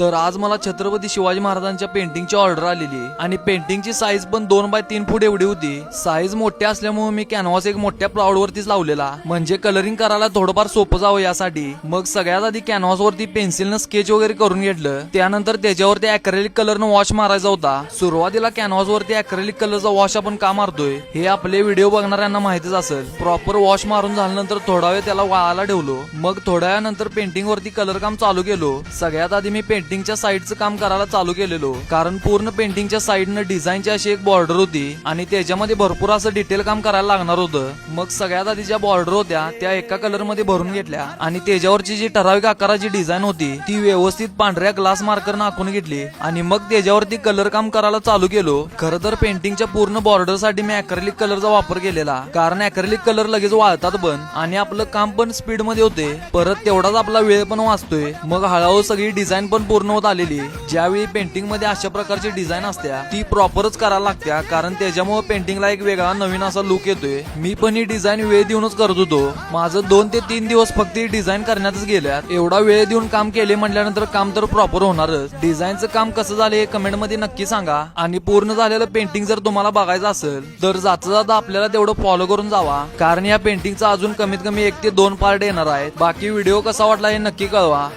तर आज मला छत्रपती शिवाजी महाराजांच्या पेंटिंगची ऑर्डर आलेली आणि पेंटिंगची साईज पण दोन बाय तीन फूट एवढी होती. साईज मोठी असल्यामुळे मी कॅनव्हास एक मोठ्या प्लाउड वरतीच लावलेला. म्हणजे कलरिंग करायला थोडंफार सोपं जावं यासाठी. मग सगळ्यात आधी कॅनव्हास वरती पेन्सिलनं स्केच वगैरे करून घेतलं. त्यानंतर त्याच्यावरती अॅक्रेलिक कलरनं वॉश मारायचा होता. सुरुवातीला कॅनव्हास वरती अॅक्रेलिक कलरचा वॉश आपण का मारतोय? हे आपले व्हिडिओ बघणाऱ्यांना माहितीच असेल. प्रॉपर वॉश मारून झाल्यानंतर थोडा वेळ त्याला वाळायला ठेवलो. मग थोड्या वेळानंतर पेंटिंग वरती कलर काम चालू केलो. सगळ्यात आधी मी पेंटिंग पेंटिंगच्या साईडचं काम करायला चालू केलेलो. कारण पूर्ण पेंटिंगच्या साईडनं डिझाईनची अशी एक बॉर्डर होती आणि त्याच्यामध्ये भरपूर असं डिटेल काम करायला लागणार होतं. मग सगळ्यात आधी ज्या बॉर्डर होत्या त्या एका कलरमध्ये भरून घेतल्या आणि त्याच्यावरची जी ठराविक आकाराची डिझाईन होती ती व्यवस्थित पांढऱ्या ग्लास मार्करनं आखून घेतली आणि मग त्याच्यावरती कलर काम करायला चालू केलो. खर तर पेंटिंगच्या पूर्ण बॉर्डरसाठी मी अॅक्रेलिक कलरचा वापर केलेला. कारण अॅक्रेलिक कलर लगेच वाळतात पण आणि आपलं काम पण स्पीडमध्ये होते. परत तेवढाच आपला वेळ पण वाचतोय. मग हळूहळू सगळी डिझाईन पण पूर्ण होत आलेली. ज्यावेळी पेंटिंगमध्ये अशा प्रकारची डिझाईन असत्या ती प्रॉपरच करायला लागत्या. कारण त्याच्यामुळे पेंटिंगला एक वेगळा नवीन असा लुक येतोय. मी पण ही डिझाईन वेळ देऊनच करत होतो. माझं दोन ते तीन दिवस फक्त ही डिझाईन करण्यातच गेल्यात. एवढा वेळ देऊन काम केले म्हटल्यानंतर काम तर प्रॉपर होणारच. डिझाईनचं काम कसं झालं हे कमेंटमध्ये नक्की सांगा. आणि पूर्ण झालेलं पेंटिंग जर तुम्हाला बघायचं असेल तर जाता जाता आपल्याला तेवढं फॉलो करून जावा. कारण या पेंटिंगचा अजून कमीत कमी एक ते दोन पार्ट येणार आहेत. बाकी व्हिडिओ कसा वाटला हे नक्की कळवा.